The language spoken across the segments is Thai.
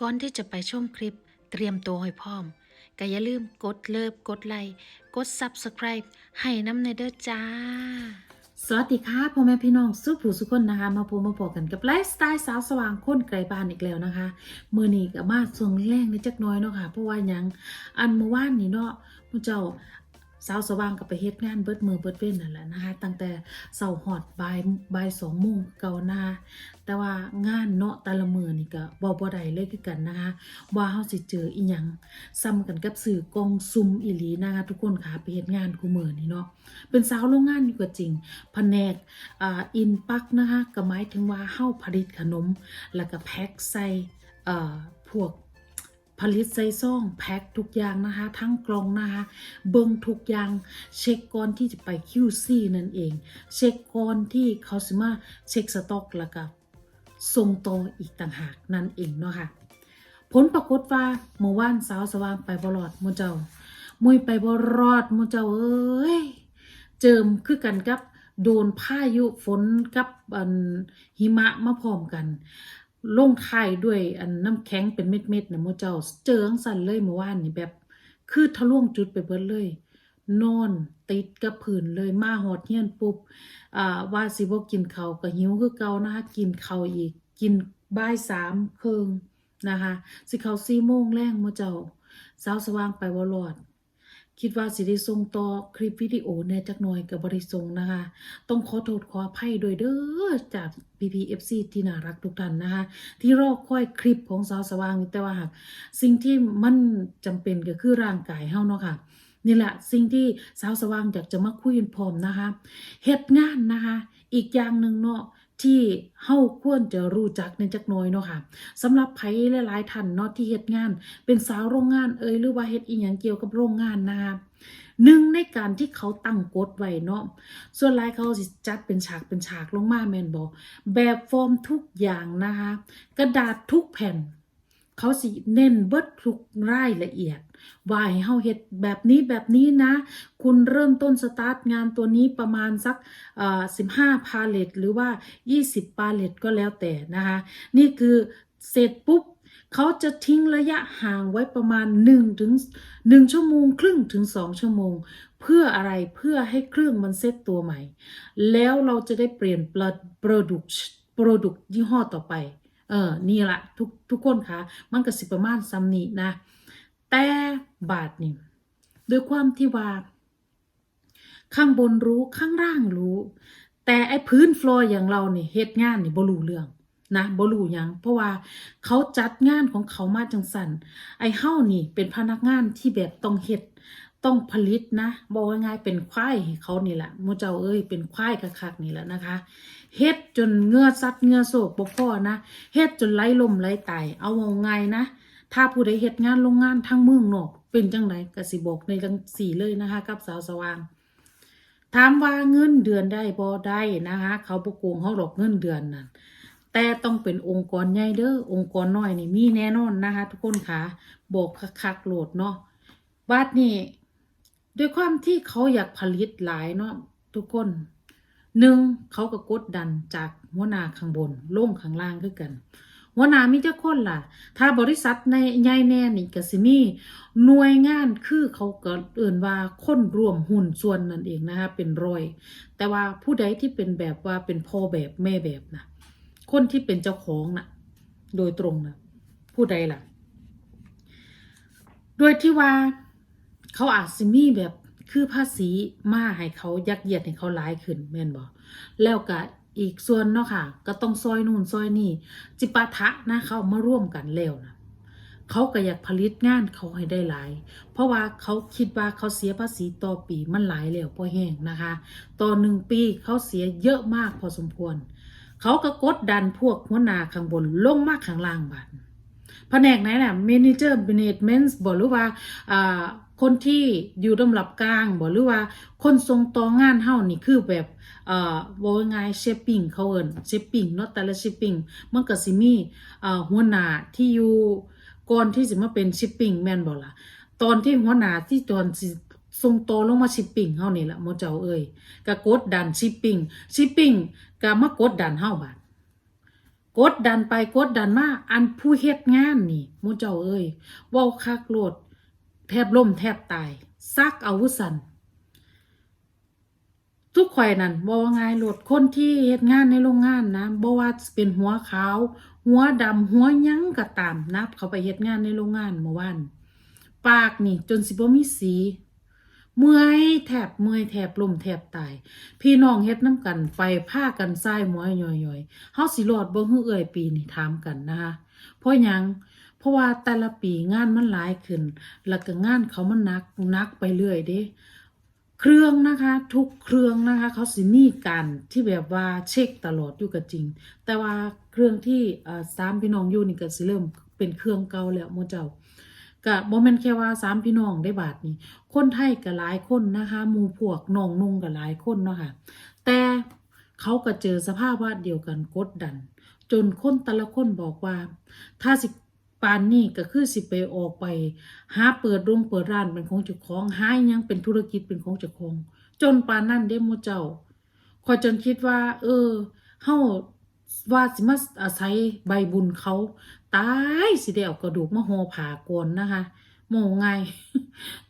ก่อนที่จะไปชมคลิป เตรียมตัวให้พร้อมก็อย่าลืมกดเลิฟกดไลค์กด Subscribe ให้น้ำในเด้อจ้า สวัสดีค่ะพ่อแม่พี่น้องสุผู้สุคนนะคะ มาพบมาพบกันกับไลฟ์สไตล์สาวสว่างคนไกลบ้านอีกแล้วนะคะเมื่อนี้ก็มาส่งแรงในจักน้อยเนาะค่ะเพราะว่ายังอันเมื่อวานนี่เนาะผู้เจ้า สาวสว่างก็ไปเฮ็ดงานเบิดมือเบิดเว้นนั่นแหละนะคะตั้งแต่เสาร์ฮอดบ่ายบ่ายสองโมงเก่านะคะแต่ว่างานเนาะแต่ละมือนี่ก็บ่บ่ได้เลยคือกันนะคะว่าเฮาสิเจออีหยังซ้ำกันกับสื่อกองซุมอีหลีนะคะทุกคนค่ะไปเฮ็ดงานกูมือนี่เนาะเป็นสาวโรงงานนี่ก็จริงแผนกอ่าอินปักนะคะก็หมายถึงว่าเฮาผลิตขนม แล้วก็แพ็คใส่เอ่อพวก ผลิตใส่ซ่องแพ็คทุกอย่างนะคะ ทั้งกล่องนะคะ เบิ่งทุกอย่าง เช็คก่อนที่จะไป QC นั่นเอง เช็คก่อนที่เขาสิมาเช็คสต็อกแล้วก็ส่งต่ออีกต่างหากนั่นเองเนาะค่ะผลปรากฏว่าเมื่อวานสาวสว่างไปบรอดมูเจ้า มุยไปบรอดมูเจ้าเอ้ยเจิมคือกันกับโดนพายุฝนกับหิมะมาพร้อมกัน ลงไข่ายด้วยอันน้ำแข็งเป็นเม็ดๆนะหมูเจ้า เจอจังสั่นเลยเมื่อวานนี่แบบ คือทะลวงจุดไปเบิดเลย นอนติดกับผื่นเลยมาหอดเฮียนปุ๊บอ่าว่าสิบ่กินเขาก็หิวคือเก่านะคะกินเขาอีก กินบ่ายสามครึ่งนะคะ สิเขาสี่โมงแรงมเจ้าสาวสว่างไปวรอด คิดว่าสิได้ส่งต่อคลิปวิดีโอแน่จักหน่อยกับบริส่งนะคะ ต้องขอโทษขออภัยโดวยเด้อจาก PPFC ที่น่ารักทุกท่านนะคะ ที่รอคอยคลิปของสาวสว่างแต่ว่าหากสิ่งที่มันจำเป็นก็คือร่างกายเฮาเนาะค่ะนี่แหละสิ่งที่สาวสว่างอยากจะมาคุยกันพร้อมนะคะเฮ็ดงานนะคะ อีกอย่างหนึ่งเนาะ ที่เฮาควรจะรู้จักในจักน้อยเนาะค่ะสำหรับไผหลายๆท่านเนาะที่เฮ็ดงาน เป็นสาวโรงงานเอ่ยหรือว่าเฮ็ดอีหยังเกี่ยวกับโรงงานนะคะหนึ่งในการที่เขาตั้งกฎไว้เนาะส่วนหลายเขาสิจัดเป็นฉากเป็นฉากลงมาแมนบ่แบบฟอร์มทุกอย่างนะคะ กระดาษทุกแผ่น เขาสิเน้นเบิดทุกรายละเอียด ว่าให้เฮาเฮ็ดแบบนี้แบบนี้นะ คุณเริ่มต้นสตาร์ทงานตัวนี้ประมาณสักเอ่อ15พาเลตหรือว่า 20 พาเลตก็แล้วแต่นะคะ นี่คือเสร็จปุ๊บเขาจะทิ้งระยะห่างไว้ประมาณ1ถึง1ชั่วโมงครึ่งถึง 2 ชั่วโมง เพื่ออะไรเพื่อให้เครื่องมันเซตตัวใหม่ แล้วเราจะได้เปลี่ยนโปรดักโปรดักยี่ห้อต่อไป เออ นี่ละทุกทุกคนคะมันก็สิประมาณซ้ำนี้นะ แต่บาทนี่ด้วยความที่ว่า ข้างบนรู้ข้างล่างรู้ แต่ไอ้พื้นฟลอร์อย่างเราเนี่ยเฮ็ดงานนี่บ่รู้เรื่องนะบ่รู้หยังเพราะว่าเขาจัดงานของเขามาจังสันไอ้เฮานี่เป็นพนักงานที่แบบต้องเฮ็ดต้องผลิตนะบอกง่ายๆเป็นควายให้เขานี่แหละมูเจ้าเอ้ยเป็นควายคักๆนี่แหละนะคะเฮ็ดจนเงือซัดเงือโศกบ่พอนะเฮ็ดจนไหลลมไหลตายเอาเอาไงนะ ถ้าผู้ใดเฮ็ดงานโรงงานทั้งเมืองนอกเป็นจังไดก็สิบอกในจังสี่เลยนะคะกับสาวสว่าง ถามว่าเงินเดือนได้บ่ได้นะคะ เขาบ่โกงเฮาหรอกเงินเดือนนั่นแต่ต้องเป็นองค์กรใหญ่เด้อองค์กรน้อยนี่มีแน่นอนนะคะ ทุกคนค่ะบอกคักๆโหลดเนาะบัดนี้ด้วยความที่เขาอยากผลิตหลายเนาะทุกคนหนึ่งเขาก็กดดันจากหัวหน้าข้างบนลงข้างล่างคือกัน หัวหน้ามีจักคนล่ะ ถ้าบริษัทในใหญ่แน่นี่ก็สิมีหน่วยงานคือเขาก็เอื่นว่าคนรวมหุ้นส่วนนั่นเองนะคะเป็นร้อย แต่ว่าผู้ใดที่เป็นแบบว่าเป็นพ่อแบบแม่แบบนะคนที่เป็นเจ้าของนะโดยตรงนะผู้ใดล่ะ โดยที่ว่าเขาอาจสิมีแบบคือภาษีมาให้เขายักเยียดให้เขาหลายขึ้นแม่นบอกแล้วก็ อีกส่วนเนาะค่ะ ก็ต้องซอยนู่นซอยนี่ จิปาทะนะเขามาร่วมกันแล้วนะเขาก็อยากผลิตงานเขาให้ได้หลาย เพราะว่าเขาคิดว่าเขาเสียภาษีต่อปีมันหลายแล้วพอแห้งนะคะ ต่อหนึ่งปีเขาเสียเยอะมากพอสมควร เขาก็กดดันพวกหัวหน้าข้างบนลงมากข้างล่างบัดแผนกไหนน่ะ manager management บอกหรือว่าคนที่อยู่ลำดับกลางบอกหรือว่า คนทรงต่องานเฮานี่คือแบบ เอ่อบอกง่ายเชฟปิ้งเขาเอิ้นเชฟปิ้งเนาะแต่ละเชฟปิ้งมันก็สิมีอ่าหัวหน้าที่อยู่ก่อนที่สิมาเป็นชิปปิ้งแม่นบ่ล่ะตอนที่หัวหน้าที่ตอนสิส่งต่อลงมาชิปปิ้งเฮานี่ล่ะหมอเจ้าเอ้ยก็กดดันชิปปิ้งชิปปิ้งก็มากดดันเฮาบาดกดดันไปกดดันมาอันผู้เฮ็ดงานนี่หมูเจ้าเอ้ยเว้าคักโลดแทบล่มแทบตายซักอาวุสัน ทุกข่อยนั่นบ่ว่าง่ายโลดคนที่เฮ็ดงานในโรงงานนะบ่ว่าเป็นหัวขาว หัวดำหัวยังก็ตามนับ เขาไปเฮ็ดงานในโรงงานเมื่อวานปากนี่จนสิบ่มีสีเมื่อยแทบเมื่อยแทบลมแทบตาย พี่น้องเฮ็ดน้ำกันไปผ้ากันทรายหมวยย่อยๆเฮาสิรอดบ่ฮื้อเอ่ยปีนี้ถามกันนะคะเพราะหยังเพราะว่าแต่ละปีงานมันหลายขึ้น แล้วก็งานเขามันนักนักไปเรื่อยเด้ เครื่องนะคะ ทุกเครื่องนะคะ เขาสิมีการที่แบบว่าเช็คตลอดอยู่ก็จริง แต่ว่าเครื่องที่สามพี่น้องอยู่นี่ก็สิเริ่มเป็นเครื่องเก่าแล้วหมเจ้าก็บ่แม่นแค่ว่าสามพี่น้องได้บาทนี้ คนไทยก็หลายคนนะคะหมู่พวกน้องนุ่งก็หลายคนเนาะค่ะแต่เขาก็เจอสภาพว่าเดียวกันกดดัน จนคนแต่ละคนบอกว่า ถ้าสิ ปานนี่ก็คือสิไปออกไป หาเปิดโรงเปิดร้านเป็นของเจ้าของหายังเป็นธุรกิจเป็นของเจ้าของ จนปานนั่นเด้หมเจ้าคอยจนคิดว่า เออเฮาว่าสิมาอาศัยใบบุญเขาตายสิได้เอากระดูกมาห่อผ่าก่อนนะคะโมไง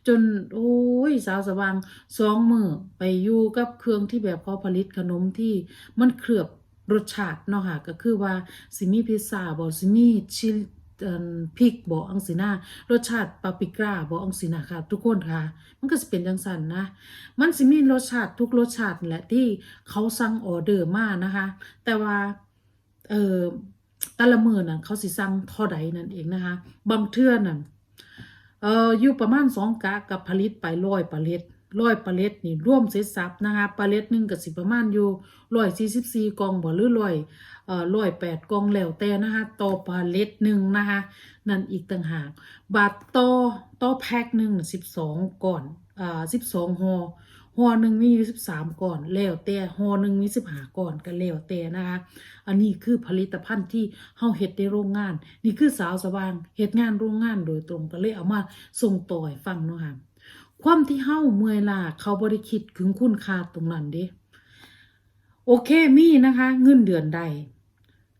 จน โอ้ย สาวสว่างสองมือไปอยู่กับเครื่องที่แบบเขาผลิตขนมที่มันเคลือบรสชาติเนาะค่ะก็คือว่าสิมีพิซซ่าบ่สิมีชิล พริกบ่อังสินารสชาติปาปิก้าบ่อังสินาค่ะ ทุกคนค่ะ มันก็สิเป็นจังซั่นนะ มันสิมีรสชาติทุกรสชาติแหละที่เขาสั่งออเดอร์มานะคะ แต่ว่าเออต่ละมือน่ะเขาสิสั่งท่าใดนั่นเองนะคะบางเทื่อน่ะเอ่ออยู่ประมาณสองกะกับผลิตไปร้อยปลเล็ดร้อยปลเล็ดนี่ร่วมเสร็จสับนะคะปลเล็ดหนึ่งก็สิประมาณอยู่ร้อยสี่สิบสี่กองบ่หรือร้อย ร้อยแปดกองแล้วแต่นะคะต่อปลาเล็ดหนึ่งนะคะนั่นอีกต่างหากบาทต่อต่อแพ็คหนึ่งสิบสองก่อนอ่าสิบสองห่อห่อหนึ่งมีอยู่สิบสามก่อนแล้วแต่ห่อหนึ่งมีสิบห้าก่อนก็แล้วแต่นะคะอันนี้คือผลิตภัณฑ์ที่เฮาเฮ็ดในโรงงาน นี่คือสาวสว่างเฮ็ดงานโรงงานโดยตรงก็เลยเอามาส่งต่อให้ฟังเนาะค่ะความที่เฮาเมื่อยล้าเขาบ่ได้คิดถึงคุณค่าตรงนั้นเด้โอเคมีนะคะ เงินเดือนได้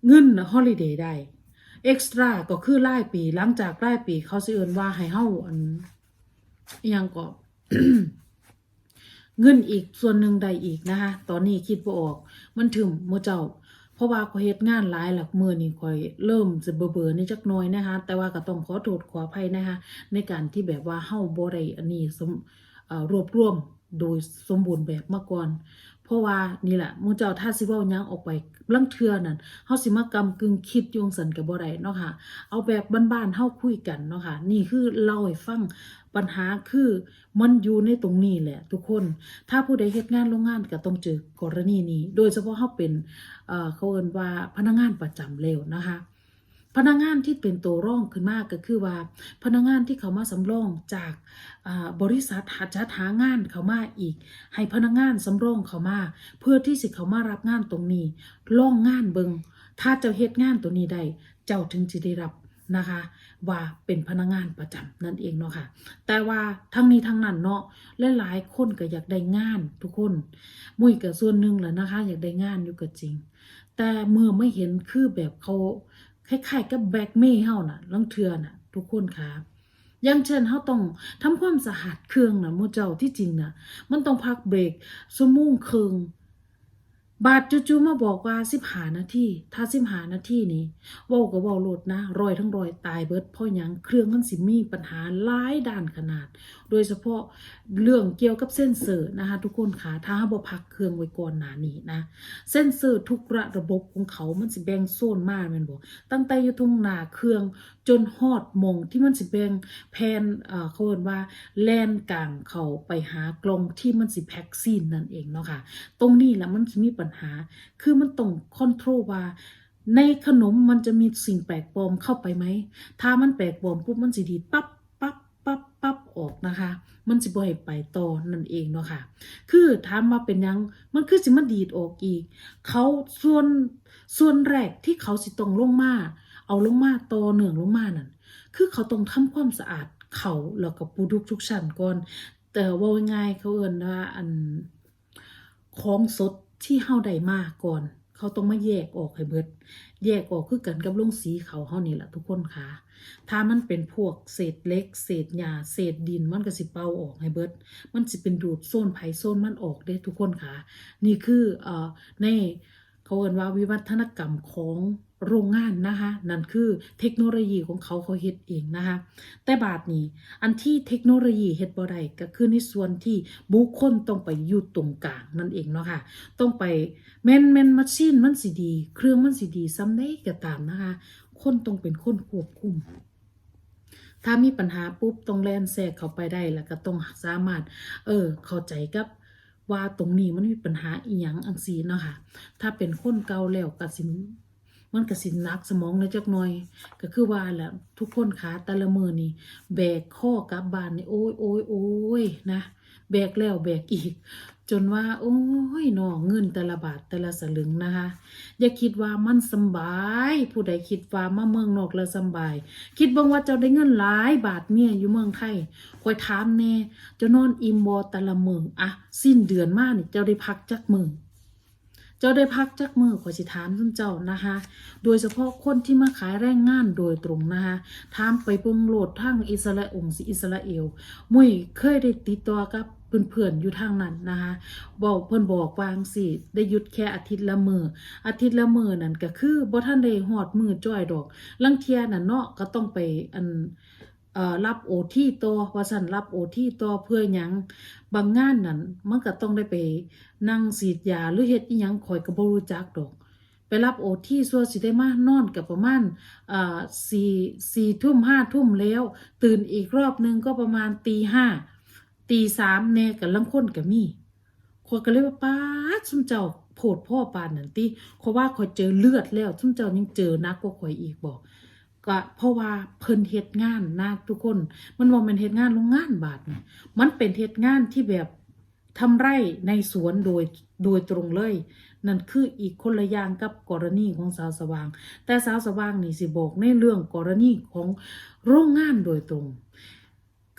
เงินฮอลิเดย์ได้เอ็กซ์ตร้าก็คือรายปี หลังจากรายปี เขาสิเอิ้นว่าให้เฮาอันยังก็เงินอีกส่วนหนึ่งใดอีกนะคะ ตอนนี้คิดบ่ออก มันถึมโมเจ้า เพราะว่าข้อยเฮ็ดงานหลายหลักมือนี่ข่อยเริ่มจะเบื่อๆในจักหน้อยนะคะ แต่ว่าก็ต้องขอโทษขออภัยนะคะ ในการที่แบบว่าเฮาบ่ได้อันนี้สมรวบรวม โดยสมบูรณ์แบบมาก่อน เพราะว่านี่แหละมูเจ้าถ้าสิว้าหยังออกไปลังเทือนั่นเฮาสิมากำกึ่งคิดยวงสันก็บ่ได้เนาะค่ะ เอาแบบบ้านๆเฮาคุยกันเนาะค่ะ นี่คือเล่าให้ฟังปัญหาคือมันอยู่ในตรงนี้แหละ ทุกคน ถ้าผู้ใดเฮ็ดงานโรงงานก็ต้องเจอกรณีนี้ โดยเฉพาะเฮาเป็น เอ่อเขาเอิ้นว่าพนักงานประจำแล้วนะคะ พนักงานที่เป็นตัวร่องขึ้นมากก็คือว่า พนักงานที่เขามาสำรองจากบริษัทหาจัดหางานเขามาอีก ให้พนักงานสำรองเขามา เพื่อที่สิเขามารับงานตรงนี้ล่องงานเบิงถ้าเจ้าเฮ็ดงานตัวนี้ได้เจ้าถึงจะได้รับนะคะว่าเป็นพนักงานประจำนั่นเองเนาะค่ะ แต่ว่าทั้งนี้ทั้งนั้นเนาะและหลายคนก็อยากได้งานทุกคน มุ้ยก็ส่วนหนึ่งแหละนะคะ อยากได้งานอยู่ก็จริง แต่เมื่อไม่เห็นคือแบบเขา คล้ายๆกับแบล็กเมย์เฮาน่ะลังเทือน่ะ ทุกคนค่ะอย่างเช่นเฮาต้องทำความสะอาดเครื่องน่ะหมู่เจ้าที่จริงน่ะ มันต้องพักเบรกชั่วโมงครึ่งบาดจู่ๆมาบอกว่า15นาทีถ้า15นาทีนี้เว้าก็เว้าโลดนะรอยทั้งรอยตายเบิดพราะหยังเครื่องมันสิมีปัญหาหลายด้านขนาด ดยเฉพาะเรื่องเกี่ยวกับเส้นเซอร์นะคะทุกคนค่ะถ้าบ่พักเครื่องไว้ก่อนหนานี้นะ เส้นเซอร์ทุกระระบบของเขามันสิแบ่งโซนมาแม่นบ่ตั้งแต่อยู่ตรงหน้าเครื่องจนฮอดมองที่มันสิแบ่งแผนเอ่อเขาเรียกว่าแล่นกลางเขาไปหากลองที่มันสิแพ็กซีนนั่นเองเนาะค่ะ ตรงนี้แหละมันสิมีปัญหา คือมันต้องคอนโทรลว่าในขนมมันจะมีสิ่งแปลกปลอมเข้าไปไหม ถ้ามันแปลกปลอมปุ๊บมันสิดีปับปั๊บ ปั๊บออกนะคะ มันสิบ่ให้ไปต่อนั่นเองเนาะค่ะ คือถามว่าเป็นยังมันคือสิมันดีดออกอีก เขาส่วนส่วนแรกที่เขาสิต้องลงมาเอาลงมาต่อเนื่องลงมานั่นคือเขาต้องทำความสะอาดเขาแล้วก็ปูดุกทุกชั้นก่อน แต่ว่าง่ายเขาเอิ้นว่าอันของสดที่เฮาได้มาก่อน เขาต้องมาแยกออกให้เบิด แยกออกคือกันกับลงสีเขาเฮานี่แหละทุกคนค่ะ ถ้ามันเป็นพวกเศษเล็ก เศษหญ้าเศษดินมันก็สิเป่าออกให้เบิด มันสิเป็นดูดโซนไผโซนมันออกได้ทุกคนค่ะ นี่คือเอ่อใน เขาเอ่นว่าวิวัฒนกรรมของโรงงานนะคะ นั่นคือเทคโนโลยีของเขาเขาเฮ็ดเองนะคะ แต่บาดนี้อันที่เทคโนโลยีเฮ็ดบ่ได้ก็คือในส่วนที่บุคคลต้องไปอยู่ตรงกลางนั่นเองเนาะค่ะ ต้องไปแม่นแม่นมัชชีนมันสิดี เครื่องมันสิดีซ้ำได้ก็ตามนะคะ คนต้องเป็นคนควบคุมถ้ามีปัญหาปุ๊บต้องแล่นแทรกเข้าไปได้แล้วก็ต้องสามารถ เออ เข้าใจกับ ว่าตรงนี้มันมีปัญหาอีหยังอังสีเนาะค่ะ ถ้าเป็นคนเก่าแล้วก็สินมันก็สินนักสมองเลยจักหน่อย ก็คือว่าแหละทุกคนขาแต่ละมือนี่แบกข้อกลับบ้านนี่โอ้ยโอ้ยโอ้ยนะแบกแล้วแบกอีก จนว่า โอ้ยหนอเงินแต่ละบาทแต่ละสลึงนะคะ อย่าคิดว่ามันสบาย ผู้ใดคิดว่ามาเมืองนอกแล้วสบาย คิดบังว่าเจ้าได้เงินหลายบาทเมียอยู่เมืองไทยคอยถามแน่เจ้านอนอิ่มบอแต่ละเมืองอะสิ้นเดือนมานี่เจ้าได้พักจักมือ จ้าได้พักจักมือขอสิถามซุมเจ้านะคะ โดยเฉพาะคนที่มาขายแรงงานโดยตรงนะคะถามไปเบิ่งโลดทางอิสราเอลสิอิสราเอลมุ้ยเคยได้ติดต่อกับเพื่อนๆอยู่ทางนั้นนะคะบอกเพิ่อนบอกวางสิได้หยุดแค่อาทิตย์ละมืออาทิตย์ละมือนั่นก็คือบ่ทันได้ฮอดมือจ้อยดอกลังเทียน่ะเนาะก็ต้องไปอัน รับโอที่ต่อว่าซั่นรับโอที่ต่อเพื่อหยังบางงานนั่นมันก็ต้องได้ไป นั่งฉีดยาหรือเฮ็ดอีหยังข่อยก็บ่รู้จักดอก ไปรับโอที่ส่วนสิได้มานอนกับประมาณสี่สี่ทุ่มห้าทุ่มแล้ว ตื่นอีกรอบนึงก็ประมาณตีห้าตีสามแน่กับลังคนกับมีขอยก็เลยว่าป้าดซุมเจ้าโผดพ่อปานนั่นติเพราะว่าขอยเจอเลือดแล้วซุมเจ้ายังเจอนักกว่าข่อยอีกบอก ก็เพราะว่าเพิ่นเฮ็ดงานนะทุกคน มันบ่แม่นเฮ็ดงานโรงงานบาดนี่มันเป็นเฮ็ดงานที่แบบทำไร่ในสวนโดยโดยตรงเลย นั่นคืออีกคนละอย่างกับกรณีของสาวสว่าง แต่สาวสว่างนี่สิบอกในเรื่องกรณีของโรงงานโดยตรง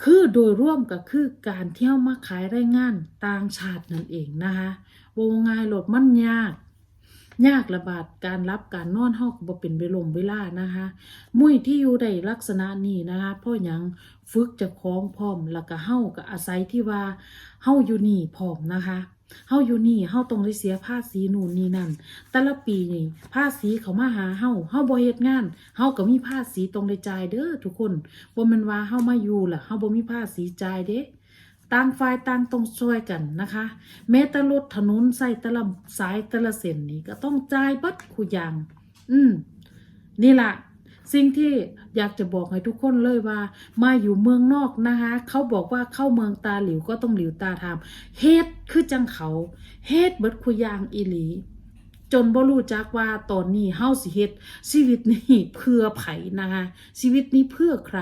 คือโดยร่วมก็คือการเที่ยวมาขายแรงงานต่างชาตินั่นเองนะคะวงงายหลดมันยาก ยากระบาดการรับการนอนเฮาก็บ่เป็นเวลมเวลานะคะมุ้ยที่อยู่ในลักษณะนี้นะคะเพราะหยังฝึกจะคล้องพร้อมแล้วก็เฮาก็อาศัยที่ว่าเฮาอยู่นี่พร้อมนะคะเฮาอยู่นี่เฮาต้องได้เสียภาษีนู่นนี่นั่น แต่ละปีนี่ภาษีเขามาหาเฮาเฮาบ่เฮ็ดงานเฮาก็มีภาษีต้องได้จ่ายเด้อทุกคนบ่แม่นว่าเฮามาอยู่ล่ะเฮาบ่มีภาษีจ่ายเด้ ต่างฝ่ายต่างต้องช่วยกันนะคะ แม้แต่รถถนนใส่แต่ละสายแต่ละเส้นนี้ก็ต้องจ่ายเบัดคุอย่าง อืม นี่ละสิ่งที่อยากจะบอกให้ทุกคนเลยว่า มาอยู่เมืองนอกนะคะ เขาบอกว่าเข้าเมืองตาหลิวก็ต้องหลิวตาทามเฮ็ดคือจังเขาเฮ็ดเบิดคุยางอีหลี จนบ่รู้จักว่าตอนนี้เฮาสิเฮ็ดชีวิตนี้เพื่อไผนะคะ ชีวิตนี้เพื่อใคร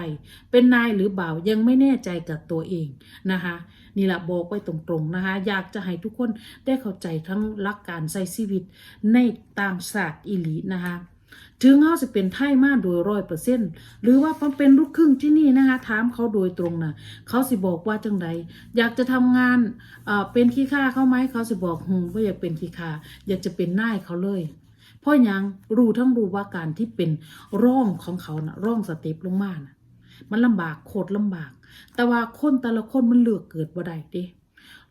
เป็นนายหรือบ่าวยังไม่แน่ใจกับตัวเองนะคะนี่แหละบอกไว้ตรงๆนะคะ อยากจะให้ทุกคนได้เข้าใจทั้งหลักการใช้ชีวิตในต่างศาสตร์อิลีนะคะ ถึงเขาจะเป็นไทยมาโดยร้อยเปอร์เซ็นต์หรือว่าเขาเป็นลูกครึ่งที่นี่นะคะถามเขาโดยตรงนะเขาสิบอกว่าจังใดอยากจะทำงานเป็นขี้ข้าเขาไหมเขาสิบอกหืมว่าอยากเป็นขี้ข้าอยากจะเป็นนายเขาเลยเพราะยังรู้ทั้งรู้ว่าการที่เป็นร่องของเขานะร่องสเต็ปลงมานะมันลำบากโคตรลำบาก แต่ว่าคนแต่ละคนมันเลือกเกิดบ่ได้เด้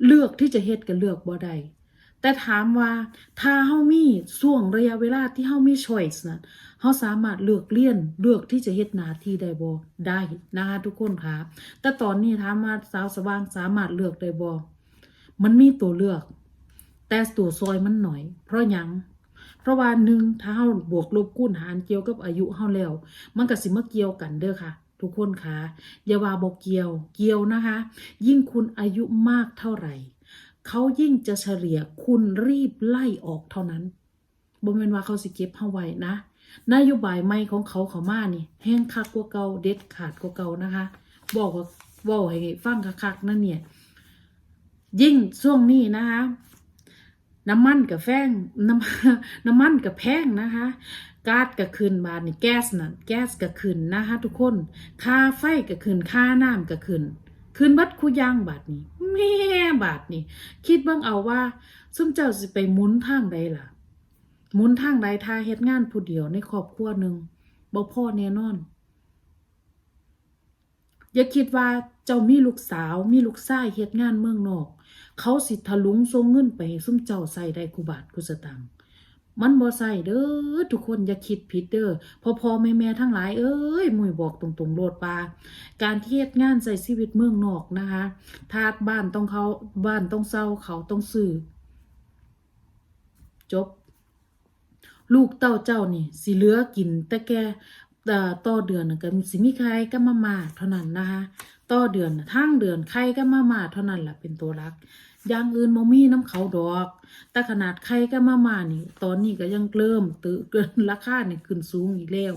เลือกที่จะเฮ็ดก็เลือกบ่ได้ แต่ถามว่าถ้าเฮามีช่วงระยะเวลาที่เฮามี choice นะเฮาสามารถเลือกเรียนเลือกที่จะเฮ็ดหน้าที่ได้บ่ได้นะคะทุกคนค่ะแต่ตอนนี้ถามว่าสาวสว่างสามารถเลือกได้บ่มันมีตัวเลือก แต่ตัวซอยมันหน่อย เพราะหยังเพราะว่าหนึ่งถ้าเฮาบวกลบคูณหารเกี่ยวกับอายุเฮาแล้ว มันก็สิมาเกี่ยวกันเด้อค่ะทุกคนคะอย่าว่าบ่เกี่ยว เกี่ยวนะคะ ยิ่งคุณอายุมากเท่าไหร่ เขายิ่งจะเฉลี่ยคุณรีบไล่ออกเท่านั้นบ่แม่นว่าเขาสิเก็บเฮาไว้นะนโยบายใหม่ของเขาเขามานี่แห้งคักกว่าเก่าเด็ดขาดกว่าเก่านะคะบอกว่าเว้าให้ฟังคักๆนั่นเนี่ย ยิ่งช่วงนี้นะคะน้ำมันกับแฟงน้ำน้ำมันกับแพงนะคะก๊าซกับคืนบาทนี่แก๊สน่ะแก๊สกับคืนนะคะทุกคนค่าไฟกับคืนค่าน้ำกับคืน คืนบัดคุย่างบาทนี้แม่บาทนี่คิดเบิ่งเอาว่าซุมเจ้าสิไปมุนทางใดล่ะมุนทางใดทาเฮ็ดงานผู้เดียวในครอบครัวหนึ่งบ่พ่อแน่นอน อย่าคิดว่าเจ้ามีลูกสาวมีลูกชายเฮ็ดงานเมืองนอก เขาสิทะลุงส่งเงินไปให้ซุมเจ้าใส่ได้กูบาทกูสตังค์ มันบ่ใส่เด้อทุกคนอย่าคิดผิดเด้อพ่อพ่อแม่แม่ทั้งหลายเอ้ยมุยบอกตรงๆโลดปาการที่เฮ็ดงานใส่ชีวิตเมืองนอกนะคะทาดบ้านต้องเขาบ้านต้องเศร้าเขาต้องซื้อจบ ลูกเต้าเจ้านี่สิเหลือกินแต่แกเอ่ต่อเดือนก็สิมีใครก็มามาเท่านั้นนะคะต่อเดือนน่ะทางเดือนใครก็มามาเท่านั้นแหละเป็นตัวรัก อย่างอื่นบ่มีน้ำเขาดอก แต่ขนาดใครก็มามานี่ ตอนนี้ก็ยังเริ่มตื้อเกินราคาเนี่ยขึ้นสูงอีกแล้ว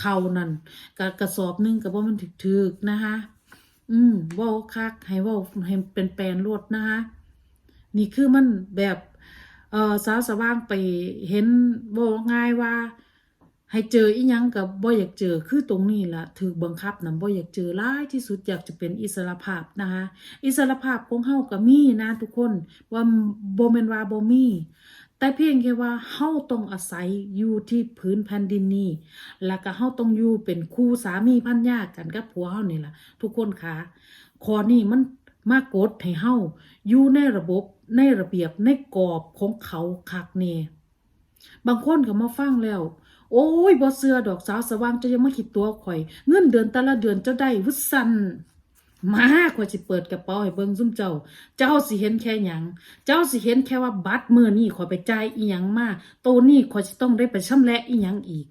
เขานั่นกะกระสอบนึงก็บ่มันถึกๆนะคะ อืมว้าคักให้ว้าให้เป็นแปลนรวดนะคะนี่คือมันแบบ เออสาวสว่างไปเห็นบอกง่ายว่า ให้เจออีหยังกับบ่อยากเจอคือตรงนี้ละถูกบังคับนำบ่อยากเจอหลายที่สุดอยากจะเป็นอิสรภาพนะคะอิสรภาพของเฮาก็มีนะทุกคนว่าบ่แม่นว่าบ่มีแต่เพียงแค่ว่าเฮาต้องอาศัยอยู่ที่พื้นแผ่นดินนี้แล้วก็เฮาต้องอยู่เป็นคู่สามีพันยากันกับผัวเฮานี่ล่ะ ทุกคนคะข้อนี้มันมากดให้เฮาอยู่ในระบบในระเบียบในกรอบของเขาคักแน่บางคนก็มาฟังแล้ว โอ้ยบ่เสือดอกสาวสว่างเจะยังมาคิดตัวข่อย เงินเดือนแต่ละเดือนเจ้าได้วุสันมาข่อยสิเปิดกระเป๋าให้เบิ่งซุ่มเจ้า เจ้าสิเห็นแค่หยัง เจ้าสิเห็นแค่ว่าบัตรมื้อนี้ข่อยไปจ่ายอีหยังมาโตนี้ข่อยสิต้องได้ไปชำระอีหยังอีก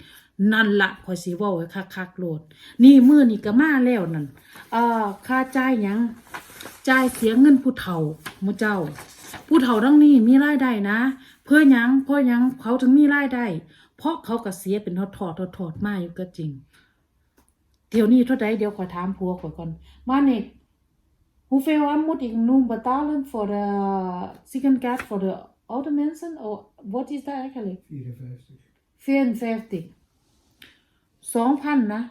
นั่นละข่อยสิเว้าให้คักๆโลด นี่มื้อนี้ก็มาแล้วนั่นเอ่อค่าจ่ายหยังจ่ายเสียเงินผู้เฒ่าหมู่เจ้า ผู้เฒ่าทั้งนี้มีรายได้นะ เพื่อหยังเพราะหยังเขาถึงมีรายได้ เพราะเขาก็เสียเป็นทอดทอดทอดทอดๆมาอยู่ก็จริง เดี๋ยวนี้เท่าใดเดี๋ยวขอถามผัวขอยก่อนมาเน็ต hoeveel aan moet ik nu betalen voor de ziekenkaart voor de oude mensen? Of wat is dat eigenlijk? 54. 54สองพันนะ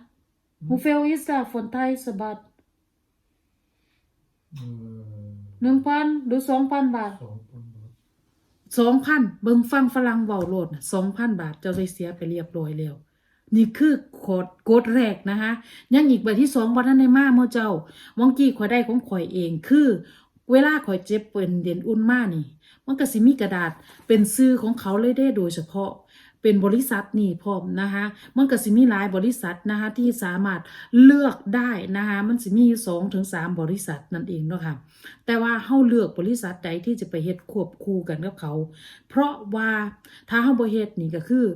hoeveel is dat voor Thai baht Uh, หนึ่งพันหรือสองพันบาท zo'n pond. สองพันเบิ่งฟังฝรั่งเว้าโลดสองพันบาทเจ้าได้เสียไปเรียบร้อยแล้วนี่คือโคดโกดแรกนะคะยังอีกใบที่สองวันนั้นในมาเมื่อเจ้าวังกี้ข่อยได้ของข่อยเองคือ เวลาข่อยเจ็บเป็นเด่นอุ่นมานี่ มันก็สิมีกระดาษเป็นซื้อของเขาเลยได้โดยเฉพาะ เป็นบริษัทนี่พร้อมนะคะมันก็สิมีหลายบริษัทนะคะที่สามารถเลือกได้นะคะมันสิมีสองถึงสามบริษัทนั่นเองเนาะค่ะแต่ว่าเฮาเลือกบริษัทใดที่จะไปเฮ็ดควบคู่กันกับเขา เพราะว่าถ้าเฮาบ่เฮ็ดนี่ก็คือ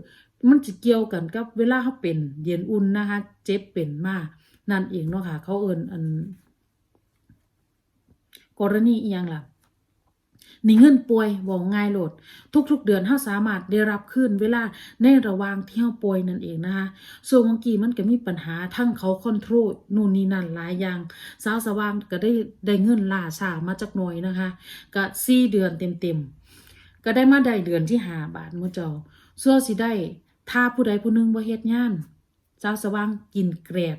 มันจะเกี่ยวกันกับเวลาเฮาเป็นเย็นอุ่นนะคะเจ็บเป็นมากนั่นเองเนาะค่ะเขาเอินอันกรณีอีหยังล่ะ นี่เงินป่วยบอกง่ายโหลด ทุกๆ เดือนเฮาสามารถได้รับคืนเวลาในระหว่างที่เฮาป่วยนั่นเองนะคะส่วนบางกีมันก็มีปัญหาทั้งเขาคอนโทรลนู่นนี่นั่นหลายอย่างสาวสว่างก็ได้ได้เงินล่าช้ามาจากหน่อยนะคะก็สี่เดือนเต็มๆก็ได้มาได้เดือนที่หาบาทมื่อเจ้าส่วนสิได้ถ้าผู้ใดผู้หนึงบ่เฮ็ดงานสาวสว่างกินแกรบ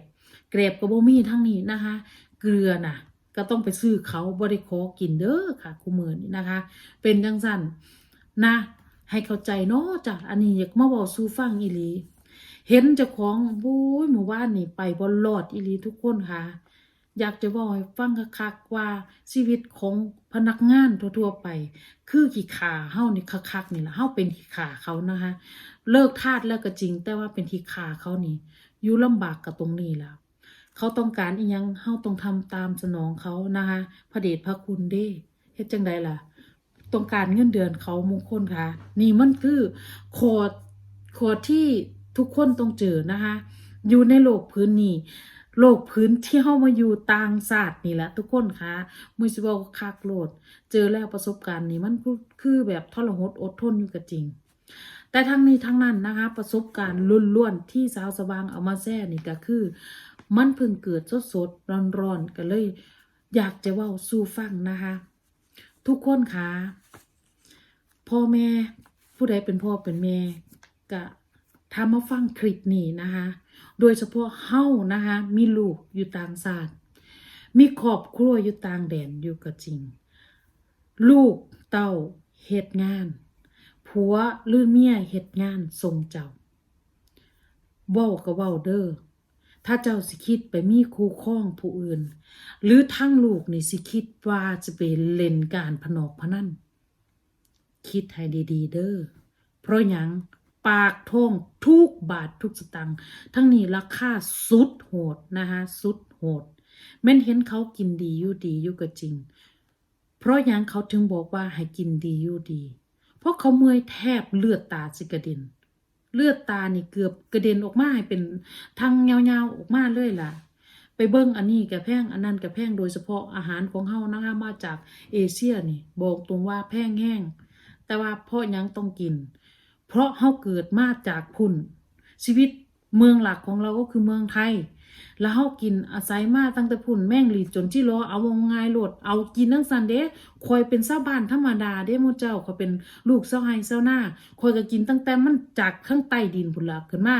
แกรบก็บ่มีทั้งนี้นะคะ เกลือน่ะ ก็ต้องไปซื้อเขาบ่ได้ขอกินเด้อค่ะคู่มือนี้นะคะ เป็นจังซั่นนะ ให้เข้าใจเนาะจ้ะอันนี้อยากมาเว้าสู่ฟังอีหลี เห็นเจ้าของบุ้ยหมู่บ้านนี่ไปบนรอดอีหลีทุกคนค่ะ อยากจะบอกให้ฟังคักๆว่าชีวิตของพนักงานทั่วๆไป คือขี้ขาเฮานี่คักๆนี่ล่ะเฮาเป็นขี้ขาเขานะคะ เลิกทาสแล้วก็จริง แต่ว่าเป็นขี้ขาเขานี่อยู่ลำบากกับตรงนี้แล่ะ เขาต้องการอีหยังเฮาต้องทำตามสนองเขานะคะพระเดชพระคุณเด้เฮ็ดจังใดล่ะต้องการเงินเดือนเขามงคลค่ะ นี่มันคือโคดโคดที่ทุกคนต้องเจอนะคะอยู่ในโลกพื้นนี้โลกพื้นที่เฮามาอยู่ต่างศาสตร์นี่แหละทุกคนคะมือสิบอกว่าคักโลด เจอแล้วประสบการณ์นี่มันคือแบบทรหดอดทนอยู่กับจริง แต่ทั้งนี้ทั้งนั้นนะคะ ประสบการณ์ล้วนๆที่สาวสว่างเอามาแซ่นี่ก็คือ มันเพิ่งเกิดสดๆร้อนๆก็เลย อยากจะว่าสู่ฟังนะคะ ทุกคนคะพ่อแม่ผู้ใดเป็นพ่อเป็นแม่ก็ทำมาฟังคลิปนี้นะคะ โดยเฉพาะเฮานะคะ มีลูกอยู่ต่างศาตร์มีครอบครัวอยู่ต่างแดนอยู่ก็จริง ลูกเต้าเหตุงานผัวหรือเมียเฮ็ดงานทรงเจ้าเว้าก็เว้าเด้อ ถ้าเจ้าสิคิดไปมีคู่ครองผู้อื่น หรือทั้งลูกนี่สิคิดว่าจะไปเล่นการพนอกพนันคิดให้ดีๆ เด้อเพราะหยังปากท่องทุกบาททุกสตังค์ทั้งนี้ราคาสุดโหดนะคะสุดโหดแม่นเห็นเขากินดีอยู่ดีอยู่ก็จริง เพราะยังเขาถึงบอกว่าให้กินดีอยู่ดี เพราะเขาเมื่อยแทบเลือดตาสิกระเด็น เลือดตานี่เกือบกระเด็นออกมาให้เป็นทางยาวๆออกมาเลยล่ะ ไปเบิ้งอันนี้กระแพงอันนั้นกระแพงโดยเฉพาะอาหารของเฮานะคะมาจากเอเชียนี่บอกตรงว่าแพงแห้งแต่ว่าเพราะยังต้องกิน เพราะเฮาเกิดมาจากพุ่นชีวิตเมืองหลักของเราก็คือเมืองไทย แล้วเฮากินอาศัยมาตั้งแต่พุ่นแม่งหลีจนที่รอเอาวงง่ายโหลดเอากินทั้งสันเด้คอยเป็นชาบ้านธรรมดาเด้มูเจ้าคอยเป็นลูกเจ้าไห้เจ้าหน้าคอยก็กินตั้งแต่มันจากข้างใต้ดินพุ่นละขึ้นมา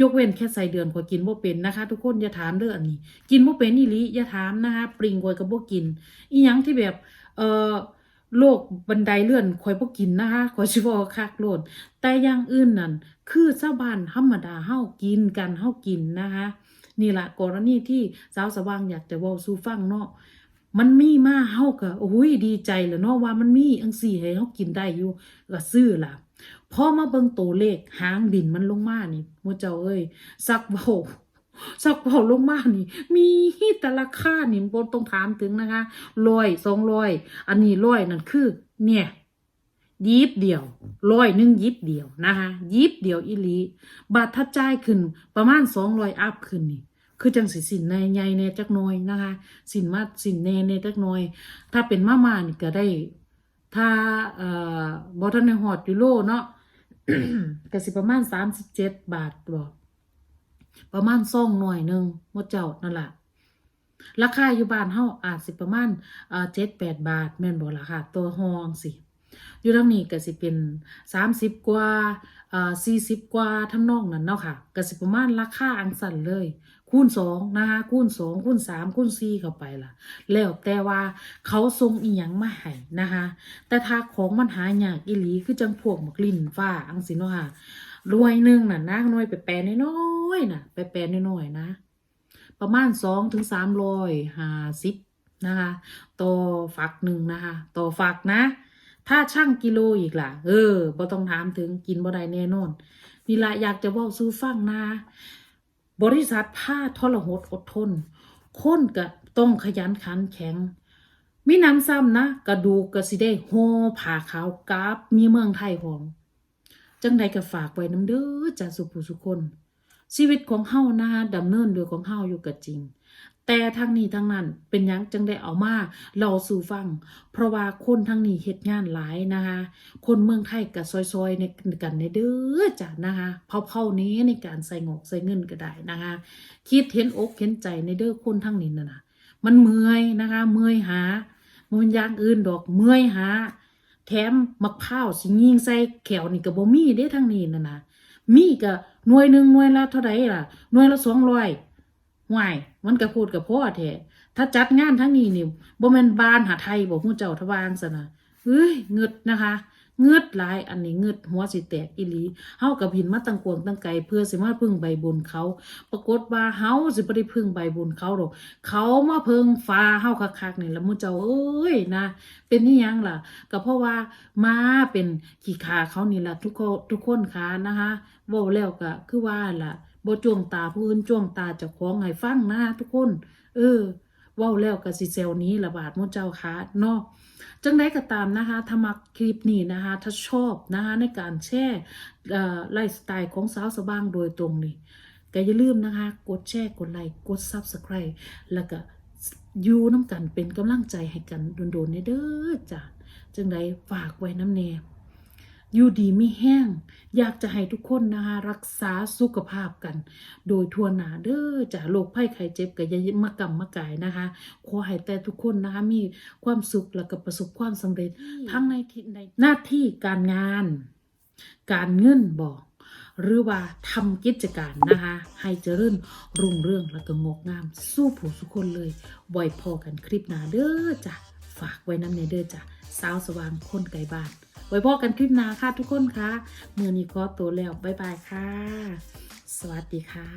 ยกเว้นแค่ใส่เดือนคอยกินบ่เป็นนะคะ ทุกคนอย่าถามเด้ออันนี้ กินบ่เป็นอีลีอย่าถามนะคะปริงคอยก็บ่กิน อีหยังที่แบบเอ่อโลกบันไดเลื่อนคอยบ่กินนะคะคอยสิบ่คักโลดแต่อย่างอื่นนั่นคือชาบ้านธรรมดาเฮากินกันเฮากินนะคะ นี่ละกรณีที่สาวสว่างอยากจะเว้าสู่ฟังเนาะมันมีมาเฮาก็โอ้ยดีใจแหล้วเนาะว่ามันมีอังสี่ให้เฮากินได้อยู่ก็ซื้อล่ะพอมาเบิ่งตัวเลขหางบินมันลงมานี่มู่เจ้าเอ้ยสักเว้าสักเว้าลงมานี่ มีแต่ราคานี่บ่ต้องถามถึงนะคะร้อยสองร้อยอันนี้ร้อยนั่นคือ เนี่ยยิบเดียวร้อยหนึ่งยิบเดียวนะคะยิบเดียวอีลีบาทถ้าจ่ายขึ้นประมาณสองร้อยอัพขึ้นนี่ คือจังสิสินในใหญ่แน่จักน้อยนะคะ สินมาสินแน่แน่จักน้อย ถ้าเป็นมาม่านี่ก็ได้ ถ้าเอ่อบอทันในฮอดยูโรเนาะก็สิประมาณสามสิบเจ็ดบาทบ่ประมาณซองหน่อยหนึ่งมดเจ้านั่นแหละราคาอยู่บ้านเฮาอาจสิประมาณเจ็ดแปดบาท แม่นบ่ล่ะค่ะตัวฮองสิอยู่ทางนี้ก็สิเป็นสามสิบกว่าสี่สิบกว่าทำนองนั้นเนาะค่ะก็สิประมาณราคาอังสันเลย คูณสองนะคะคูณสองคูณสามคูณสี่เข้าไปล่ะ แล้วแต่ว่าเขาทรงอีหยังมาให้นะคะแต่ถ้าของมันหายากอีหลีคือจังพวกหมกลิ่นฟ้าอังสิเนาะค่ะรวยหนึงน่ะนะหน่วยไปแปรน้อยๆน่ะไปแปรน้อยๆนะ ประมาณสองถึงสามร้อยห้าสิบนะคะต่อฝักหนึ่งนะคะต่อฝักนะ ถ้าช่างกิโลอีกล่ะ เออบ่ต้องถามถึงกินบ่ได้แน่นอนนี่ละอยากจะเว้าซื้อฟังนะ บริษัทผ้าทรหดอดทน คนก็ต้องขยันขันแข็ง มีน้ำซ้ำนะ กระดูกกระสิได้ห่อผ่าขาวกราบมีเมืองไทยหอม จังใดก็ฝากไว้น้ำเด้อจ้าสุภูสุคน ชีวิตของเฮานะดำเนินโดยของเฮาอยู่กับจริง แต่ทางนี้ทางนั้นเป็นยังจังได้เอามาเราสู่ฟัง เพราะว่าคนทางนี้เฮ็ดงานหลายนะคะคนเมืองไทยกับซอยๆในกันในเด้อจ้ะนะคะเผาๆนี้ในการใส่งอกใส่เงินก็ได้นะคะคิดเห็นอกเห็นใจในเด้อคนทางนี้นะนะมันเมื่อยนะคะเมื่อยหามันอย่างอื่นดอกเมื่อยหาแถมมักพร้าวสิยิงใส่แขวนี่ก็บ่มีเด้ทางนี้นะนะมีก็หน่วยหนึ่งหน่วยละเท่าไหร่ล่ะหน่วยละสองร้อย ห่วยมันก็พูดกับพ่อแท้ถ้าจัดงานทั้งนี้นี่บ่แม่นบ้านหาไทยบ่ฮู้เจ้าทวางซะนะเฮ้ยเงึดนะคะเงึดหลายอันนี้เงึดหัวสิแตกอีหลีเฮากับหินมาตั้งกวงตั้งไกลเพื่อสิมาพึ่งใบบุญเขา ปรากฏว่าเฮาสิบ่ได้พึ่งใบบุญเขาหรอก เขามาพึ่งฟ้าเฮาคักๆนี่ละหมู่เจ้าเอ้ยนะ เป็นนี่ยังล่ะ ก็เพราะว่ามาเป็นขี้ขาเขานี่ล่ะทุกคนทุกคนค่ะนะคะเว้าแล้วก็คือว่าล่ะ บ่จ้วงตาผู้อื่นจ้วงตาจ้าของให้ฟังนะทุกคน เออเว้าแล้วก็สิเซลนี้ละบาดมู่เจ้าค่ะเนาะจังไดก็ตามนะคะถ้ามักคลิปนี้นะคะถ้าชอบนะคะในการแชร์ไลฟ์สไตล์ของสาวสว่างโดยตรงนี่ก็อย่าลืมนะคะ กดแชร์กดไลค์กด Subscribe แล้วก็ยูน้ำกันเป็นกำลังใจให้กันโดนๆในเด้อจ้ะจังใดฝากไว้น้ำแนม อยู่ดีไม่แห้ง อยากจะให้ทุกคนนะคะรักษาสุขภาพกัน โดยทั่วหน้าเด้อจ้ะโรคภัยไข้เจ็บก็อย่ามากำมากายนะคะ ขอให้แต่ทุกคนนะคะมีความสุขแล้วก็ประสบความสำเร็จทั้งในที่ในหน้าที่การงาน การเงินบอกหรือว่าทำกิจการนะคะ ให้เจริญรุ่งเรืองแล้วก็งอกงาม สู้ผู้สุกคนเลยไว้พอกันคลิปหน้าเด้อจ้ะฝากไว้น้ำในเด้อจ้ะสาวสว่างคนไก่บ้าน ไว้พบกันคลิปหน้าค่ะทุกคนค่ะมือนี้ขอตัวแล้วบ๊ายบายค่ะ สวัสดีค่ะ